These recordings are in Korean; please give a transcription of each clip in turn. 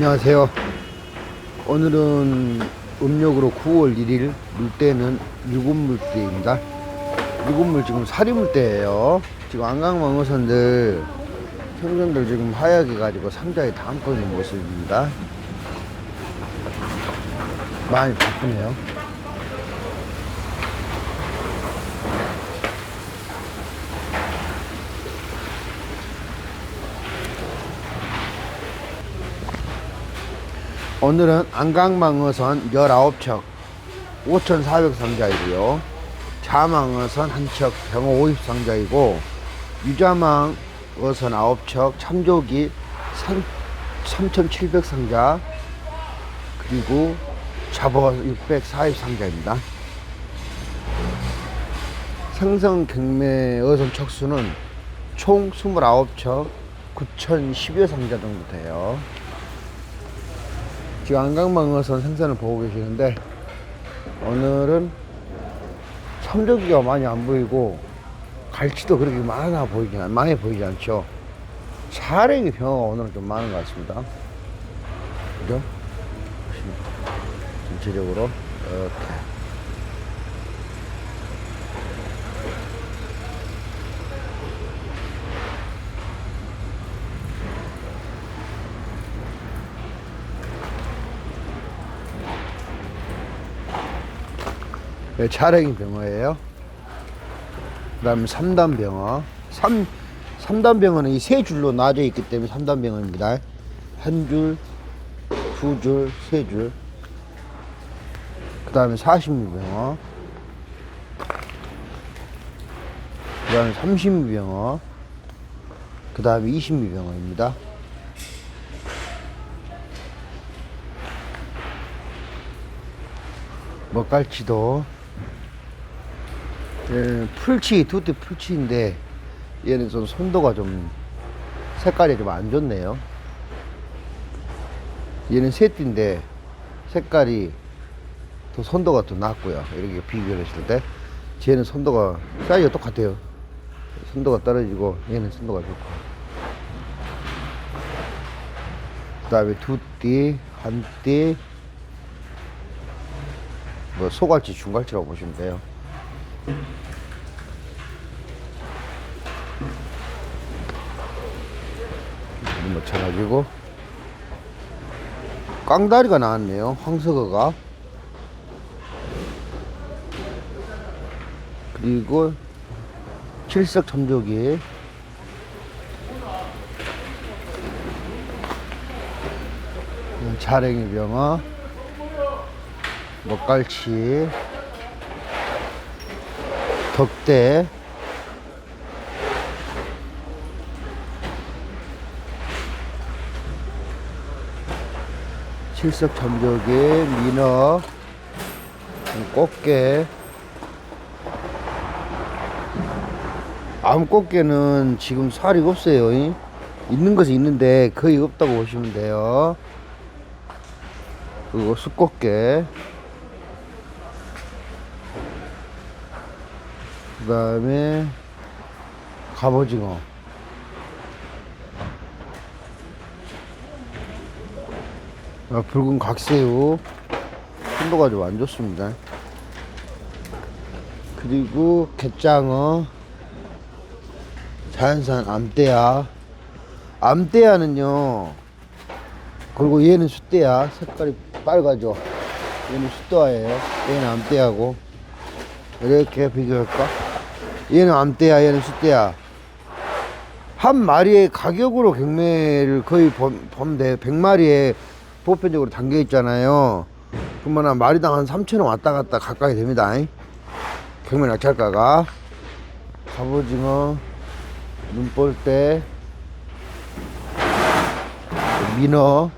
안녕하세요. 오늘은 음력으로 9월 1일 물때는 일곱물때입니다. 일곱물 지금 사리물때예요. 지금 안강망어선들 생선들 지금 하얗게 가지고 상자에 담고 있는 모습입니다. 많이 바쁘네요. 오늘은 안강망어선 19척 5,400상자이고요. 자망어선 한척 병어 50상자이고 유자망 어선 9척 참조기 3,700상자 그리고 잡어 640상자입니다. 생선 경매 어선 척수는 총 29척 9,010여 상자 정도 돼요. 지금 안강망어선 생선을 보고 계시는데 오늘은 참조기가 많이 안 보이고 갈치도 그렇게 많아 보이지 않, 많이 보이지 않죠. 사랭이 병어가 오늘은 좀 많은 것 같습니다. 그죠? 전체적으로 이렇게 차량이 병어예요. 그 다음에 3단 병어. 3, 3단 병어는 이 세 줄로 나눠져 있기 때문에 3단 병어입니다. 한 줄, 두 줄, 세 줄. 그 다음에 40미 병어. 그 다음에 30미 병어. 그 다음에 20미 병어입니다. 먹갈치도 얘는 풀치, 두띠 풀치인데 얘는 좀 손도가 좀 색깔이 좀 안 좋네요. 얘는 새띠인데 색깔이 더 손도가 더 낫고요. 이렇게 비교를 했을 때 쟤는 손도가 사이즈가 똑같아요. 손도가 떨어지고 얘는 손도가 좋고 그 다음에 두띠, 한띠 뭐 소갈치, 중갈치라고 보시면 돼요. 물 묻혀가지고 깡다리가 나왔네요. 황석어가. 그리고 칠석 참조기. 자랭이 병어. 먹갈치. 덕대 칠석 점조개 민어 꽃게. 암꽃게는 지금 살이 없어요. 이. 있는 것은 있는데 거의 없다고 보시면 돼요. 그리고 수꽃게. 그 다음에 갑오징어 아, 붉은 각새우. 순도가 좀 안 좋습니다. 그리고 갯장어 자연산 암대야. 암대야는요 그리고 얘는 숫대야. 색깔이 빨가죠. 얘는 숫대야예요. 얘는 암대야고. 이렇게 비교할까? 얘는 암대야 얘는 숫대야. 한 마리의 가격으로 경매를 거의 봄- 보면 돼 100마리에 보편적으로 담겨 있잖아요. 그러면 한 마리당 한 3천원 왔다 갔다 가까이 됩니다. 경매 낙찰가가. 갑오징어 눈볼대 민어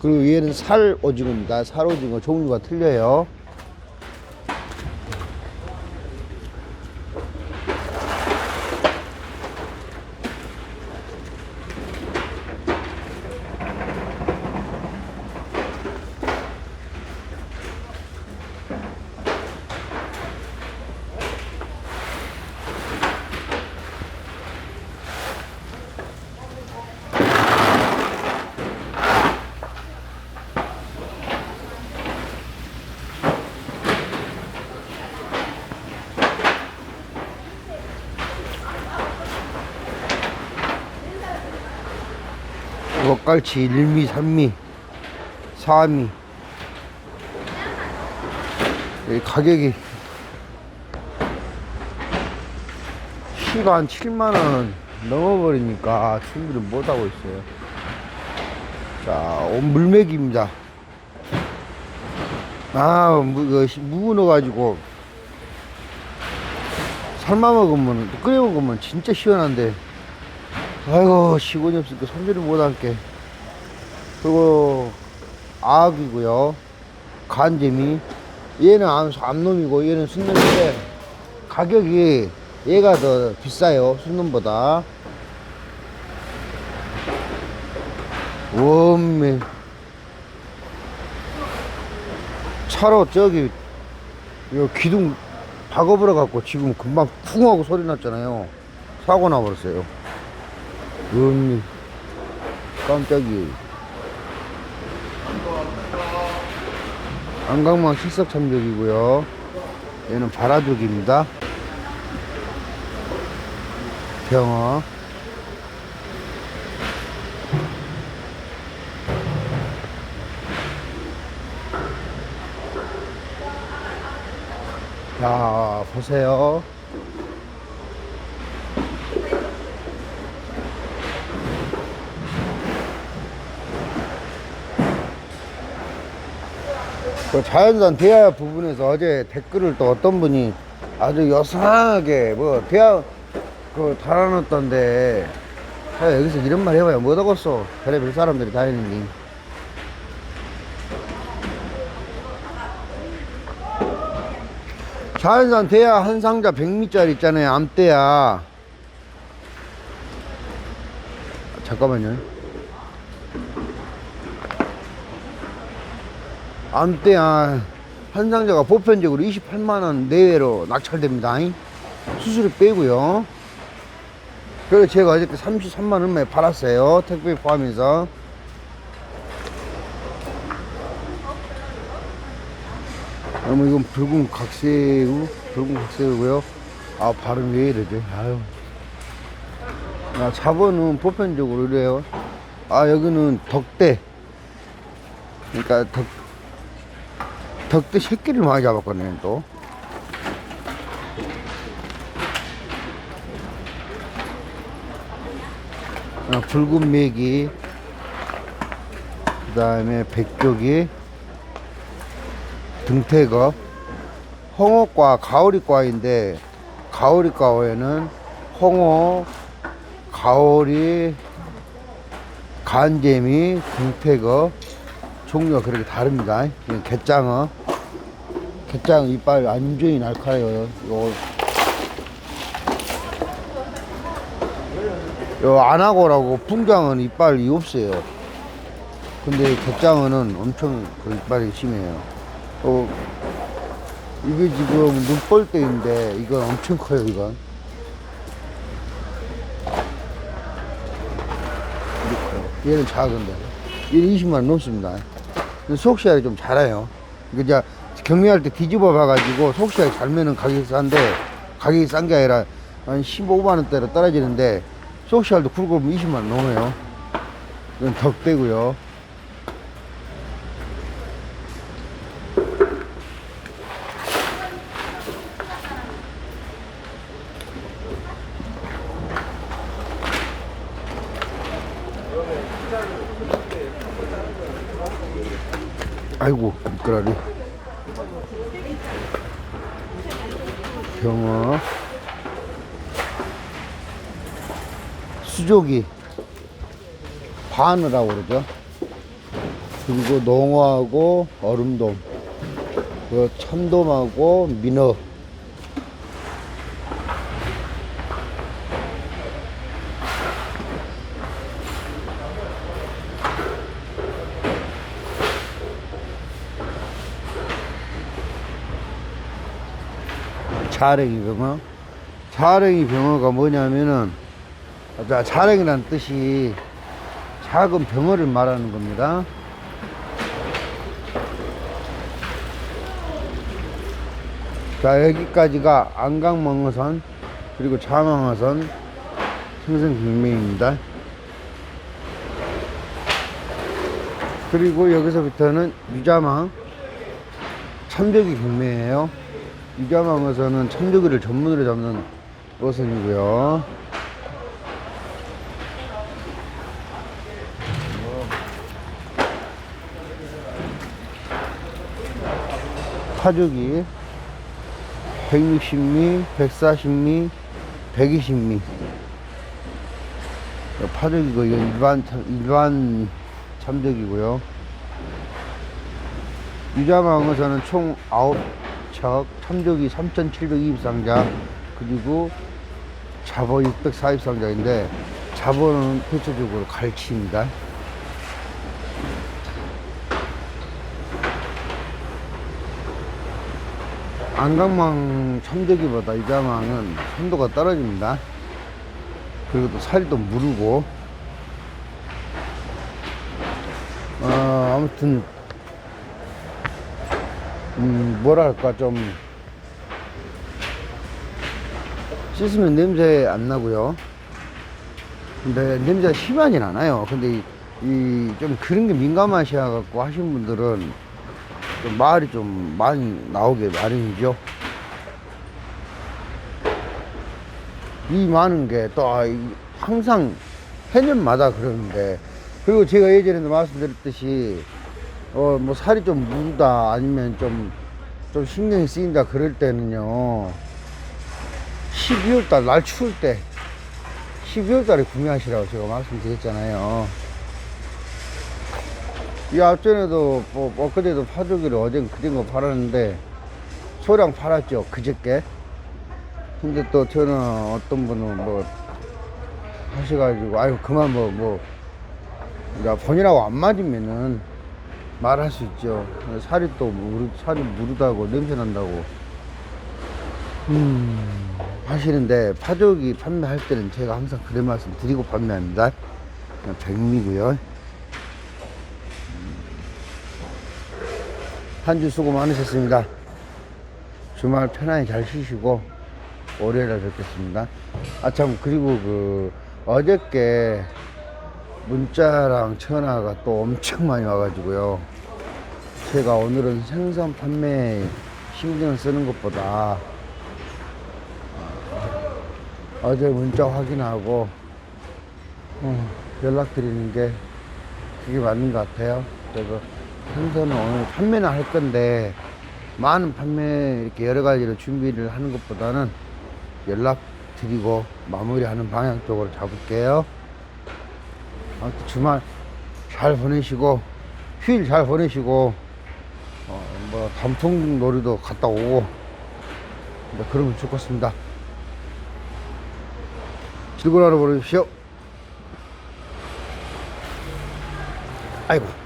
그리고 얘는 살 오징어입니다. 살 오징어 종류가 틀려요 먹갈치 1미, 3미, 4미. 이 가격이 키가 한 7만원 넘어버리니까 충분히 못하고 있어요. 자, 온 물맥입니다. 아, 무, 그, 시- 무 넣어가지고 삶아 먹으면, 또 끓여 먹으면 진짜 시원한데. 아이고, 시곤이 없으니까 손질을 못할게. 그리고, 아악이고요 간재미. 얘는 암, 암놈이고, 얘는 순놈인데, 가격이 얘가 더 비싸요, 순놈보다. 원매. 차로 저기, 요 기둥 박아버려 갖고 지금 금방 쿵 하고 소리 났잖아요. 사고 나버렸어요. 음미 깜짝이. 안강망 실석 참적이고요. 얘는 바라족입니다. 병어. 자, 보세요. 그 자연산 대하 부분에서 어제 댓글을 또 어떤 분이 아주 여상하게 뭐 대하 그 달아놨던데 아, 여기서 이런 말 해봐야 못하겠어 별의별 사람들이 다니는 게 자연산 대야 한 상자 100미짜리 있잖아요. 암대야 잠깐만요 암대야 한 상자가 보편적으로 28만원 내외로 낙찰됩니다 수수료 빼고요 그래서 제가 어저께 33만 원에 팔았어요 택배 포함해서 그러면 이건 붉은 각새우, 붉은 각새우고요. 아 발음 왜 이러지? 아유. 아, 잡어는 보편적으로 이래요. 아 여기는 덕대. 그러니까 덕 덕대 새끼를 많이 잡았거든요 또. 아, 붉은 메기. 그 다음에 백조기. 등태거 홍어과 가오리과인데 가오리과에는 홍어 가오리 간재미 등태거 종류가 그렇게 다릅니다. 이건 갯장어. 갯장 이빨 완전히 날카로워요. 이거 요 안하고라고 풍장은 이빨이 없어요. 근데 갯장어는 엄청 그 이빨이 심해요. 어, 이게 지금 눈벌떼인데 이건 엄청 커요 이건. 얘는 작은데. 얘는 20만원 넘습니다 근데 속시알이 좀 잘해요. 이제 경매할 때 뒤집어 봐가지고 속시알 잘 매는 가격이 싼데 가격이 싼 게 아니라 한 15만 원대로 떨어지는데 속시알도 굵고 보면 20만 원 넘어요. 이건 덕대고요 아이고 미끄러리. 병어. 수조기. 바느라고 그러죠. 그리고 농어하고 얼음돔. 그 참돔하고 민어 자랭이 병어. 자랭이 병어가 뭐냐면은, 자, 자랭이라는 뜻이 작은 병어를 말하는 겁니다. 자, 여기까지가 안강멍어선, 그리고 자망어선 생생경매입니다. 그리고 여기서부터는 유자망 참조기 경매예요. 유자망에서는 참조기를 전문으로 잡는 어선이고요. 파죽이 160미, 140미, 120미. 파죽이고 이거 일반 참- 일반 참적이고요. 유자망에서는 총9 척, 참적이 3,720상자, 그리고 잡어 640상자인데 잡어는 대체적으로 갈치입니다. 안강망 참저기보다 이자망은 선도가 떨어집니다. 그리고 또또 무르고, 어, 아무튼, 음, 뭐랄까, 좀, 씻으면 냄새 안 나고요. 근데 냄새가 심하진 않아요. 근데 이 좀 그런 게 민감하셔 갖고 하신 분들은 좀 말이 좀 많이 나오게 마련이죠. 이 많은 게또 아, 항상 해년마다 그러는데 그리고 제가 예전에도 말씀드렸듯이 어 뭐 살이 좀 무르다 아니면 좀 좀 신경이 쓰인다 그럴 때는요 12월 달 날 추울 때 12월 달에 구매하시라고 제가 말씀드렸잖아요. 이 앞전에도 뭐 엊그제도 파주기를 어젠 그린 거 팔았는데 소량 팔았죠 그저께 근데 또 저는 어떤 분은 뭐 하셔가지고 아유 그만 뭐뭐 야 번이라고 안 맞으면은 말할 수 있죠. 살이 또 무르, 살이 무르다고 냄새 난다고. 음. 하시는데 파조기 판매할 때는 제가 항상 그런 말씀 드리고 판매합니다. 백미고요. 한 주 수고 많으셨습니다. 주말 편안히 잘 쉬시고 월요일에 뵙겠습니다. 아 참 그리고 그 어저께 문자랑 전화가 또 엄청 많이 와가지고요. 제가 오늘은 생선 판매 신경 쓰는 것보다 어제 문자 확인하고 어, 연락드리는 게 그게 맞는 것 같아요. 그래서 생선은 오늘 판매는 할 건데 많은 판매 이렇게 여러 가지로 준비를 하는 것보다는 연락 드리고 마무리하는 방향 쪽으로 잡을게요. 아무튼 주말 잘 보내시고 휴일 잘 보내시고 어, 뭐 단풍 놀이도 갔다 오고 뭐 그러면 좋겠습니다. 즐거운 하루 보내십시오. 아이고.